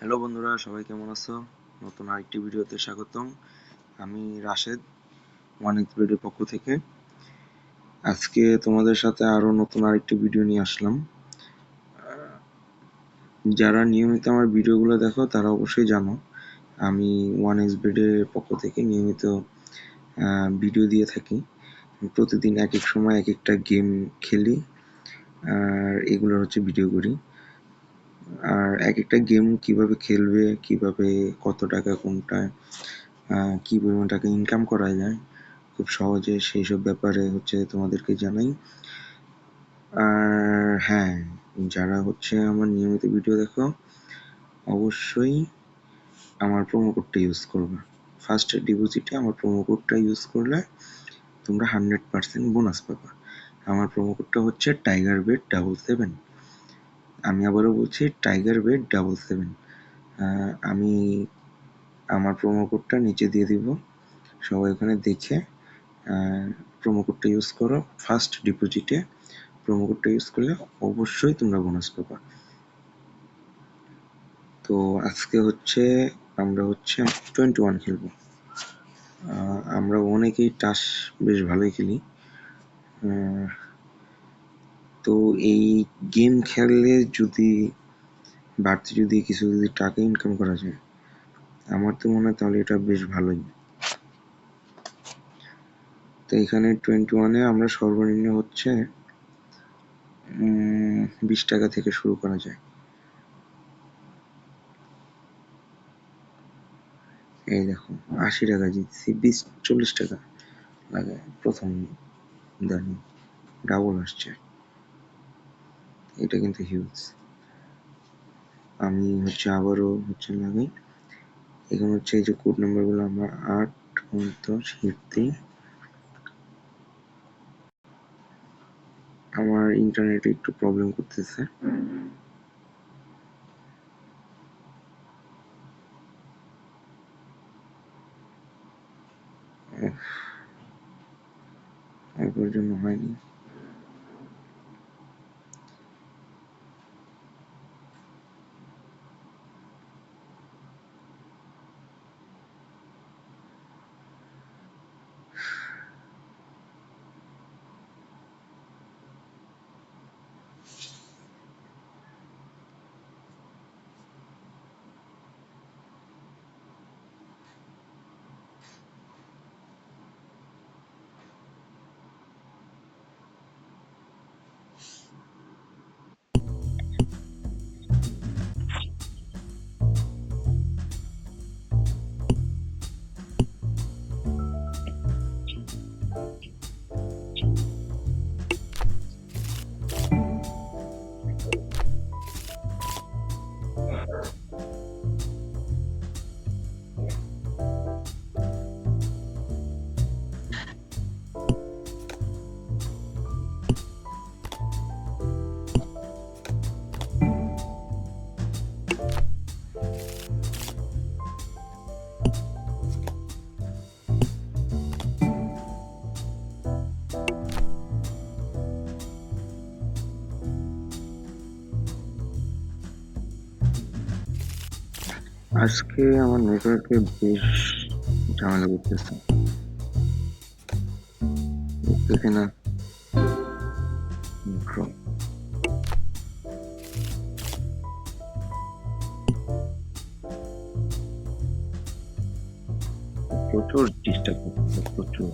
Hello বন্ধুরা, সবাই কেমন আছো? নতুন আরেকটি ভিডিওতে স্বাগতম। আমি রাশেদ ওয়ান এক্স ভিডিওর পক্ষ থেকে। আজকে তোমাদের সাথে আরও নতুন আরেকটি ভিডিও নিয়ে আসলাম। যারা নিয়মিত আমার ভিডিওগুলো দেখো, তারা অবশ্যই জানো, আমি ওয়ান এক্স ভিডিওর পক্ষ থেকে নিয়মিত ভিডিও দিয়ে থাকি। প্রতিদিন এক এক সময় এক একটা গেম খেলি, আর এগুলোর হচ্ছে ভিডিও করি। আর এক একটা গেম কীভাবে খেলবে, কীভাবে কত টাকা কোনটায় কি পরিমাণ টাকা ইনকাম করা যায়, খুব সহজে সেই সব ব্যাপারে হচ্ছে তোমাদেরকে জানাই। আর হ্যাঁ যারা হচ্ছে আমার নিয়মিত ভিডিও দেখো, অবশ্যই আমার প্রোমো কোডটা ইউজ করবে। ফার্স্ট ডিপোজিটে আমার প্রোমো কোডটা ইউজ করলে তোমরা হান্ড্রেড পার্সেন্ট বোনাস পাবা। আমার প্রোমো কোডটা হচ্ছে টাইগার বেড ডাবল সেভেন আমি আবারও বলছি টাইগার বেড ডাবল সেভেন আমি আমার প্রোমো কোডটা নিচে দিয়ে দিব। সবাই ওখানে দেখে প্রোমো কোডটা ইউজ করো। ফার্স্ট ডিপোজিটে প্রোমো কোডটা ইউজ করলে অবশ্যই তোমরা বোনাস পাবা। তো আজকে হচ্ছে, আমরা হচ্ছে টোয়েন্টি ওয়ান খেলব আমরা অনেকেই টাস বেশ ভালোই খেলি। তো এই গেম খেললে যদি, বাড়তি যদি কিছু যদি টাকা ইনকাম করা যায়, আমার তো মনে হয় তাহলে এটা বেশ ভালোই। তো এখানে টোয়েন্টি ওয়ানে আমরা সর্বনিম্ন হচ্ছে বিশ টাকা থেকে শুরু করা যায়। এই দেখো, আশি টাকা জিতছি, বিশ, চল্লিশ টাকা লাগে। প্রথম দাঁড়িয়ে ডাবল আসছে। এটা কিন্তু হিউজ আমি হচ্ছে আবারও হচ্ছে লাগাই এখানে হচ্ছে এই যে কোড নাম্বারগুলো আমরা আট উনদশ হিট আমার ইন্টারনেটে একটু প্রবলেম করতেছে। অল্পের জন্য হয়নি। আজকে আমার নেটওয়ার্কে বেশ ঝামেলা করতেছে। বুঝতেছি না। প্রচুর ডিস্টার্ব করতেছে প্রচুর।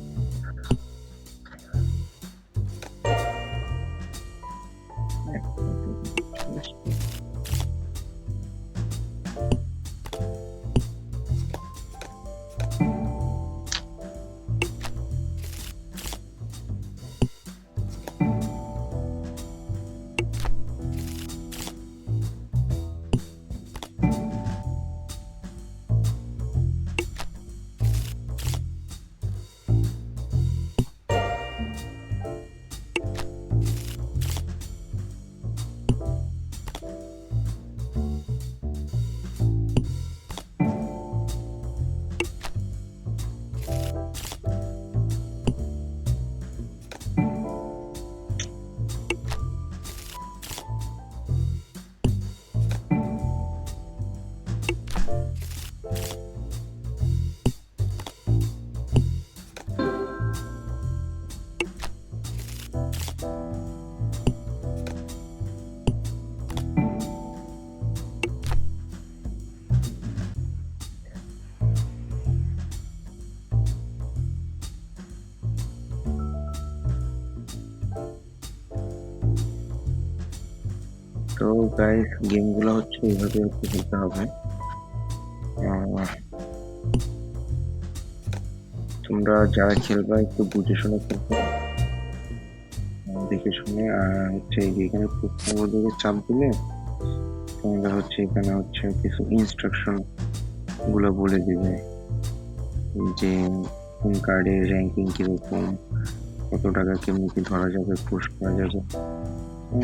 তো গাইস গেমগুলো হচ্ছে এইভাবে হচ্ছে খেলতে হবে। তোমরা যারা খেলবা একটু বুঝে শুনে খেলবে দেখে শুনে, আর হচ্ছে এখানে প্রথম চাপ দিলে তোমরা হচ্ছে এখানে হচ্ছে কিছু ইনস্ট্রাকশনগুলো বলে দিবে। যে কোন কার্ডের র্যাঙ্কিং কীরকম, কত টাকা কেমনি কি ধরা যাবে পুশ করা যাবে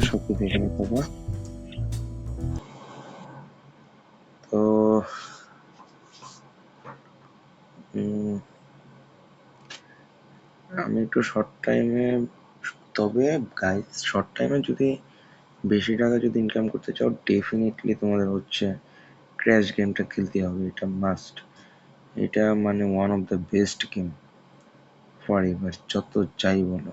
সব কিছু এখানে পাবা। একটু শর্ট টাইমে তবে গাইস শর্ট টাইমে যদি বেশি টাকা যদি ইনকাম করতে চাও ডেফিনেটলি তোমাদের হচ্ছে ক্র্যাশ গেমটা খেলতে হবে, এটা মাস্ট এটা মানে one of the best game forever যত যাই বলো।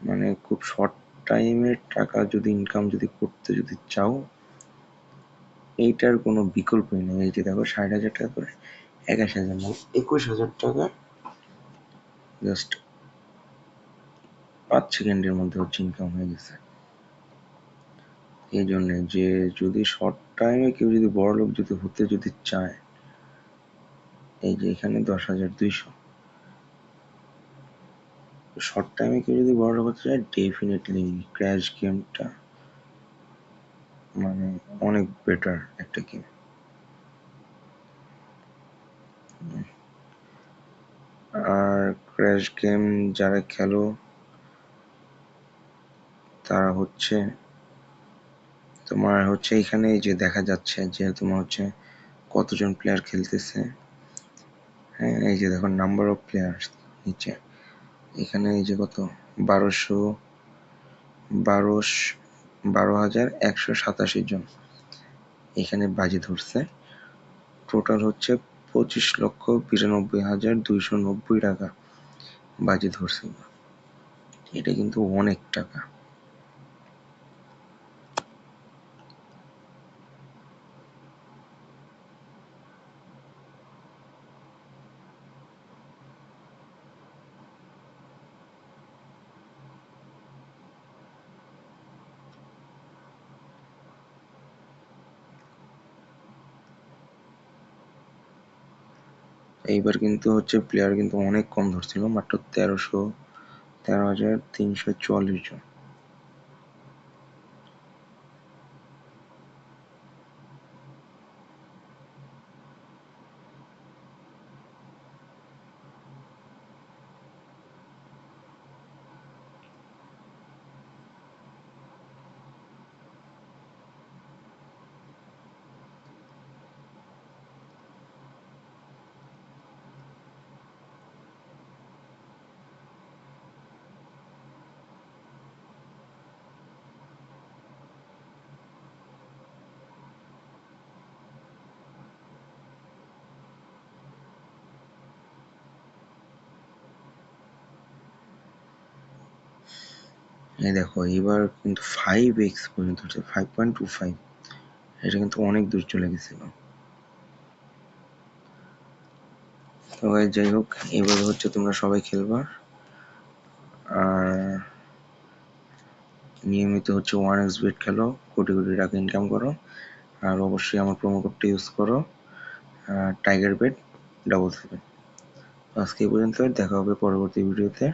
মানে খুব শর্ট টাইমের টাকা যদি ইনকাম যদি করতে যদি চাও, এইটার কোনো বিকল্পই নেই। এই যে দেখো, ষাট হাজার টাকা করে, একাশ হাজার মানে একুশ হাজার টাকা জাস্ট পাঁচ সেকেন্ডের মধ্যে হচ্ছে ইনকাম হয়ে গেছে। এই জন্যে যে যদি শর্ট টাইমে কেউ যদি বড় লোক যদি হতে যদি চায়, এই যে এখানে দশ হাজার দুইশো। শর্ট টাইমে কেউ যদি বড় লোক হতে চায় ডেফিনেটলি ক্র্যাশ গেমটা মানে অনেক বেটার একটা গেম আর ক্র্যাশ গেম যারা খেলো তারা হচ্ছে, তোমার হচ্ছে এখানে যে দেখা যাচ্ছে যে তোমার হচ্ছে কতজন প্লেয়ার খেলতেছে। হ্যাঁ এই যে দেখো নাম্বার অফ প্লেয়ার নিচে। এখানে এই যে কত? বারোশো, বারোশ বারো হাজার একশো সাতাশি জন এখানে বাজি ধরছে। টোটাল হচ্ছে পঁচিশ লক্ষ বিরানব্বই হাজার দুইশো নব্বই টাকা বাজি ধরছে। এটা কিন্তু অনেক টাকা। এইবার কিন্তু হচ্ছে প্লেয়ার কিন্তু অনেক কম ধরছিল, মাত্র তেরোশো, তেরো হাজার তিনশো চুয়াল্লিশ জন। এই দেখো, এবার কিন্তু ফাইভ এক্স পর্যন্ত হচ্ছে ফাইভ পয়েন্ট টু ফাইভ এটা কিন্তু অনেক দূর চলে গেছিল। তো যাই হোক, এবার হচ্ছে তোমরা সবাই খেলবা। আর নিয়মিত হচ্ছে ওয়ান এক্স বেট খেলো, কোটি কোটি টাকা ইনকাম করো। আর অবশ্যই আমার প্রোমো কোডটা ইউজ করো। টাইগার বেট ডাবল সেভেন আজকে এই পর্যন্ত দেখা হবে পরবর্তী ভিডিওতে